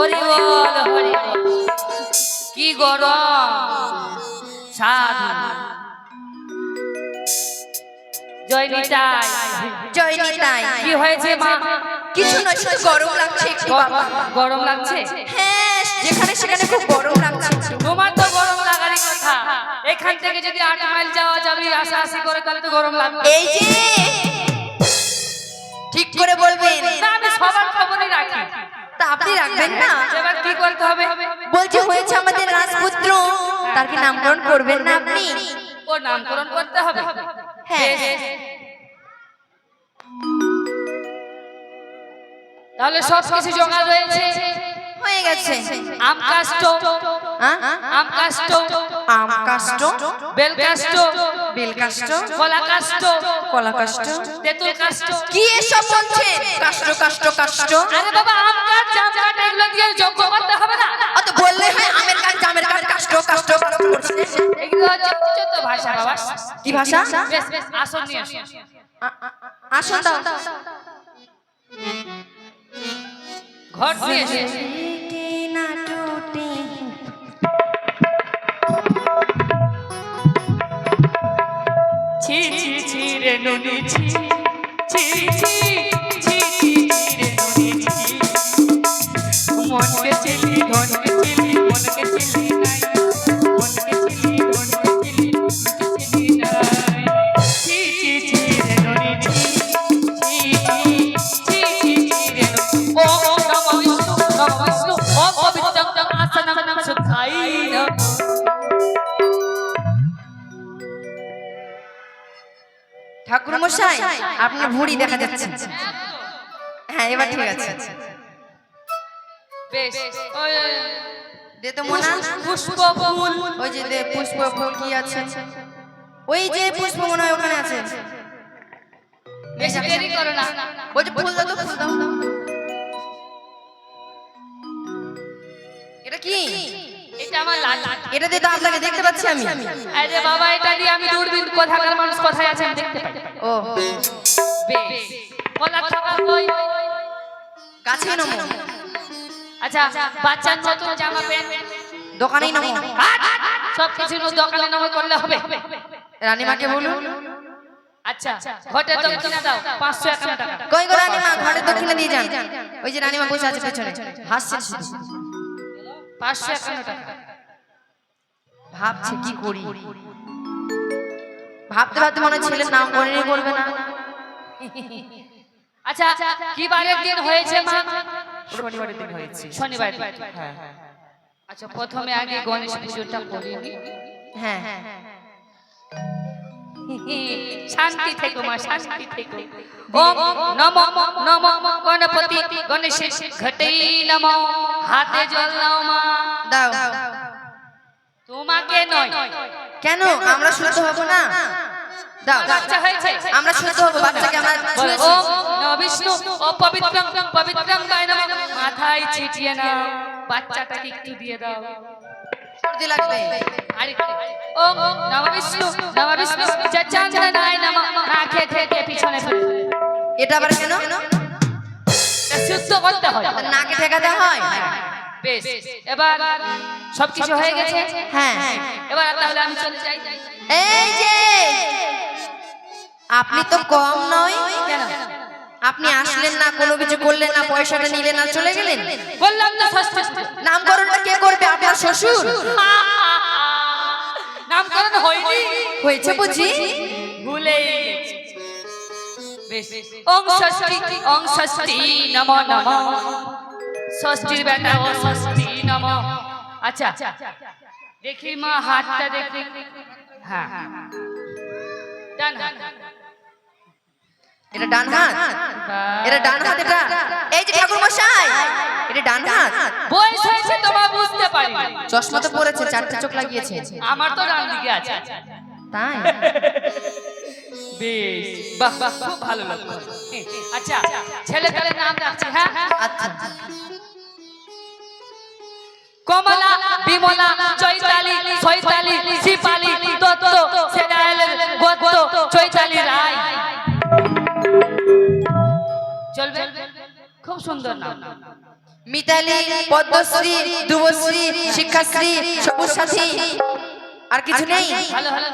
হরি বল হরি কি গরম? সাধু। জয় নিতাই। জয় নিতাই। কি হয়েছে মা? কিছু নয় শুধু গরম লাগছে একটু বাবা। গরম লাগছে? হ্যাঁ যেখানে সেখানে খুব গরম লাগছে। তোমার তো গরম লাগারই কথা। এখান থেকে যদি আট মাইল যাওয়া যাবে আশাআশি করে তাহলে তো গরম লাগবে। এই যে ঠিক করে বলবেন। আমি সবার খবরই রাখি। তা আপনি রাখবেন না। এবার কি করতে হবে? বলছে হয়েছে আমাদের রাজপুত্র। তার কি নামকরণ করবেন না আপনি? ও নামকরণ করতে হবে। হ্যাঁ। তাহলে সব কিছু জোগাড় রয়েছে হয়ে গেছে। আম কাষ্ট? আম কাষ্ট। আম কাষ্ট। বেল কাষ্ট। বেল কাষ্ট। কলা কাষ্ট। কলা কাষ্ট। তেঁতুল কাষ্ট। কি এসব বলছেন কাষ্ট কাষ্ট কাষ্ট। আরে বাবা আম কাঠ জাম কাঠ এগুলো দিয়ে যোগ্য করতে হবে না? অত বললে হয় আমের কাঠ জামের কাঠ কাষ্ট কাষ্ট। কাষ্ট করছে। এগুলো হচ্ছে উচ্চত ভাষা বাবা। কি ভাষা? বেশ বেশ আসন নিয়ে আসো। দাও। ঘর নিয়ে এসে। ছি ছি ছি রে নুনি ছি ছি ছি আপনার ভুঁড়ি দেখা যাচ্ছে। হ্যাঁ এবার ঠিক আছে। বেশ দে তো মোনা। পুষ্প ফুল ওই যে দে পুষ্প ফুল কি আছে? ওই যে পুষ্প মনে হয় ওখানে আছে। বেশি দেরি করো না। বলছে ফুল দাও ফুল দাও। এটা কি? এটা আমার লাল এটা দিয়ে তো আপনাকে দেখতে পাচ্ছি আমি। আরে বাবা এটা দিয়ে আমি দূরবীন কোথাকার মানুষ কোথায় আছে আমি দেখতে পাই। ও বেশ কলা খাওয়া কই নমো। আচ্ছা বাচ্চার নতুন জামা প্যান্ট দোকানেই নমো। সব কিছু দোকানে নামে করলে হবে। রানীমাকে বলুন। আচ্ছা ঘটে তো দাও পাঁচশো একান্ন টাকা। কই গো রানীমা ঘরে দক্ষিণে দিয়ে যান। ওই যে রানীমা বসে আছে পেছনে। হাসছে। শুধু। পাঁচশো একান্ন টাকা। ভাবছে কি করি। ভাবতে ভাবতে মনে হয় ছেলের নাম করে করবে না। আচ্ছা কি বারের দিন হয়েছে মা? শনিবারের দিন হয়েছে। শনিবার আচ্ছা প্রথমে আগে গণেশ পুজোটা করি হ্যাঁ। হ্যাঁ শান্তি থেকো মা শান্তি থেকো। ওম নম নম গণপতি গণেশ ঘটেই নম। হাতে জল নাও মা। দাও। তোমাকে নয় কেন? আমরা শুদ্ধ হব না। দাও বাচ্চা হয়েছে। আমরা শুদ্ধ হব বাচ্চাকে বিষ্ণু। পবিত্রং মাথায় ছিটিয়ে নাও। বাচ্চাটাকে একটু দিয়ে দাও। সর্দি লাগবে। নমঃ থেকে পিছনে এটা আবার কেন? শুদ্ধ করতে হয়। নাকে ঠেকাতে হয়? বেশ এবার সবকিছু হয়ে গেছে? হ্যাঁ। এবার তাহলে আমি চলে যাই। এই যে আপনি তো কম নয়। কেন? আপনি আসলেন না কোনো কিছু করলেন না পয়সাটা নিলেন না চলে গেলেন? বললাম না। নামকরণটা কে করবে? আপনার শ্বশুর? নামকরণ হয়নি। হয়েছে বুঝি? ভুলে। বেশ। ওং ষষ্ঠী ওং ষষ্ঠী নম নম। ষষ্ঠীর বেটা ও ষষ্ঠী নম। আচ্ছা দেখি মা হাতটা দেখি। হ্যাঁ। ডান। এটা ডান হাত? এটা ডান হাত এটা এই যে ঠাকুর মশাই এটা ডান হাত। বয়স হয়েছে তোমার বুঝতে পারি। চশমা তো পরেছে চারটে চোখ লাগিয়েছে। আমার তো ডান দিকে আছে। তাই? বেশ। বাহ বাহ খুব ভালো লাগল। আচ্ছা ছেলে পেলে নাম রাখছি হ্যাঁ? আচ্ছা কমলা বিমলা চৈতালি চৈতালি শিপালি দত্ত সেনাইলের গত্ত চৈতালি রায়। চলবে? খুব সুন্দর নাম। মিতালি পদ্মশ্রী দুবশ্রী শিক্ষাশ্রী সবুজ সাথী আর কিছু নেই।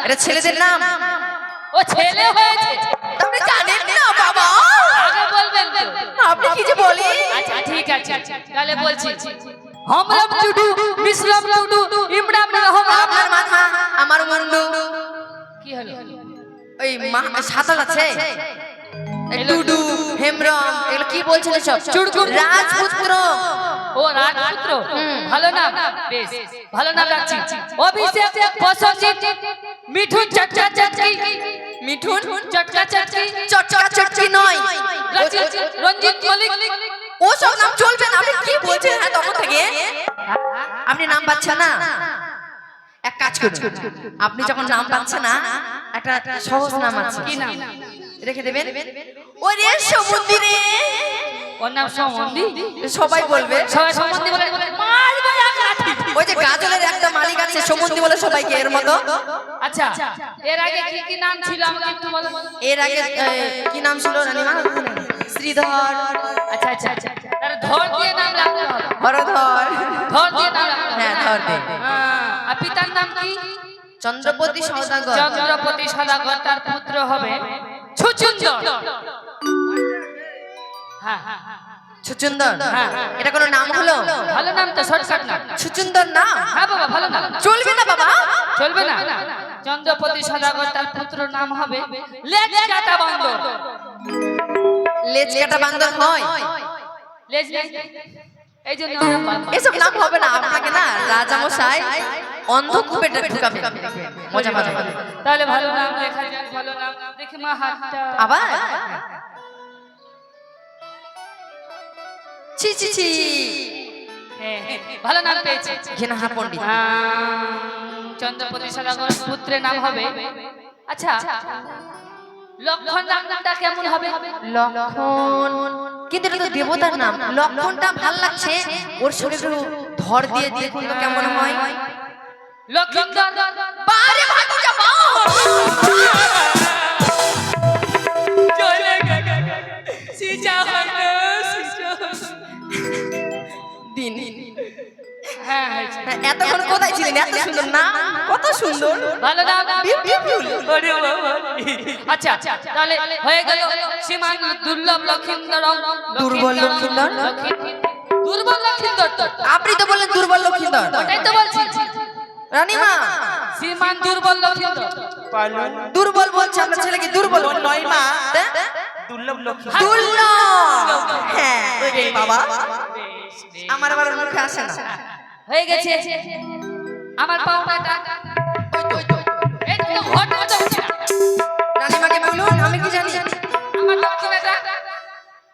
এটা ছেলেদের নাম? ও ছেলে হয়েছে। আপনি জানেন না বাবা। আগে বলবেন তো। আপনি কি যে বলেন আচ্ছা ঠিক আছে। তাহলে বলছি। হমরাম টুডু মিসরাম টুডু ইমরাম রহমান আপনার মাথা আমার মুন্ডু। কি হলো? ওই মা- সাতাল আছে? টুডু হেমব্রম এগুলো কি বলছেন সব চুড়কুড়। রাজপুত্র। ও রাজপুত্র। ভালো নাম? বেশ। ভালো নাম রাখছি। অভিষেক প্রসঞ্জিত মিঠুন চটকি মিঠুন চটকা চটকি চটকা চটকি নয়। রঞ্জিত মল্লিক। ও সব নাম চলবে না আপনি কি বলছেন হ্যাঁ তখন থেকে? আপনি নাম পাচ্ছেন না? এক কাজ করুন। আপনি যখন নাম পাচ্ছেন না একটা সহজ নাম আছে। কি নাম? রেখে দেবেন? ওরে সমুদ্রে। ওর নাম সমন্ধি সবাই বলবে। সবাই সমন্ধি বলে। ওই যে গাজলের একটা মালিক আছে বলে সবাইকে এর মতো। আচ্ছা এর আগে কি কি নাম ছিল আমাকে একটু বলো? এর আগে কি নাম ছিল রানীমা? শ্রীধর। আচ্ছা আচ্ছা আচ্ছা তার ধর দিয়ে নাম রাখতে হবে। হরধর ধর। দিয়ে নাম হ্যাঁ ধর দে। হ্যাঁ, আর পিতার নাম কি? চন্দ্রপতি সৌদাগর চন্দ্রপতি সদাগর তার পুত্র হবে ছুচুন্দর। হ্যাঁ হ্যাঁ, হ্যাঁ। সুচুন্দর হ্যাঁ। এটা কোনো নাম হলো? ভালো নাম তো শর্টকাট নাম। সুচুন্দর না হ্যাঁ বাবা ভালো নাম। চলবে না বাবা। চলবে না। চন্দ্রপতি সদাগর তার পুত্র নাম হবে লেজ কাটা বান্দর। লেজ কাটা বান্দর হয় লেজ এই জন্য এসব নাম হবে না। আপনাকে না রাজামশাই অন্ধকূপে ঢুকাবে। মজা মজা মজা। তাহলে ভালো নাম লেখা যাক ভালো নাম। দেখি মা হাতটা। আবার? ছি ছি ছি। হ্যাঁ, হ্যাঁ, ভালো নাম পেয়েছে। ঘেনাহা পণ্ডিত। আহ, চন্দ্রপতি সদাগর পুত্রের নাম হবে। আচ্ছা লক্ষণ নামটা কেমন হবে? লক্ষণ। কিন্তু এটা তো দেবতার নাম। লক্ষণটা ভালো লাগছে। ওর একটু ধর দিয়ে দেখুন তো কেমন হয়। বারে বাহ! হ্যাঁ। হ্যাঁ, এতক্ষণ কোথায় ছিলেন এত সুন্দর না কত সুন্দর ভালো। আচ্ছা তাহলে হয়ে গেল সীমান দুর্লভ লক্ষিন্দর দুর্বল লক্ষিন্দর? দুর্বল লক্ষিন্দর আপনি তো বললেন দুর্বল লক্ষিন্দর ওটাই তো বলছি রানীমা সীমান দুর্বল লক্ষিন্দর দুর্বল বলছে আপনার ছেলেকে দুর্বল। নয় মা হ্যাঁ? দুর্লভ লক্ষ্মী দুর্লভ হ্যাঁ বাবা আমার আবার মুখে আসে না হয়ে গেছে। আমার পাওনাটা এই ঘটনা তো হচ্ছে না। রানীমাকে বলুন আমি কি জানি? আমার দক্ষিণাটা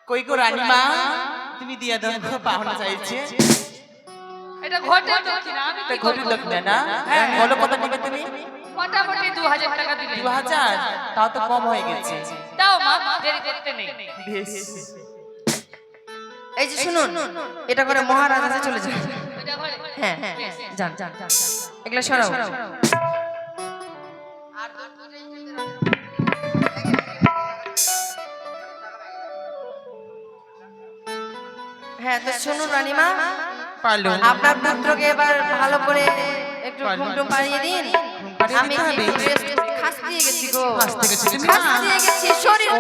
কই গো রানীমা? তুমি দিয়া দাও পাওনা চাইছে। এটা ঘটে দক্ষিণা আমি তা কি ঘটির না বলো কত নেবে তুমি? মোটামুটি টাকা দিলে তাও তো কম হয়ে গেছে। তাও মা দেরি করতে নেই। বেশ। এই যে শুনুন এটা করে মহারাজা চলে ঘরে? হ্যাঁ যান যান এগুলো সরাও। তো শুনুন রানীমা। আপনার পুত্রকে এবার ভালো করে একটু ঘুম টুম পাড়িয়ে দিন। আমি খাস দিয়ে গেছি গো? খাস দিয়ে গেছি। শরীর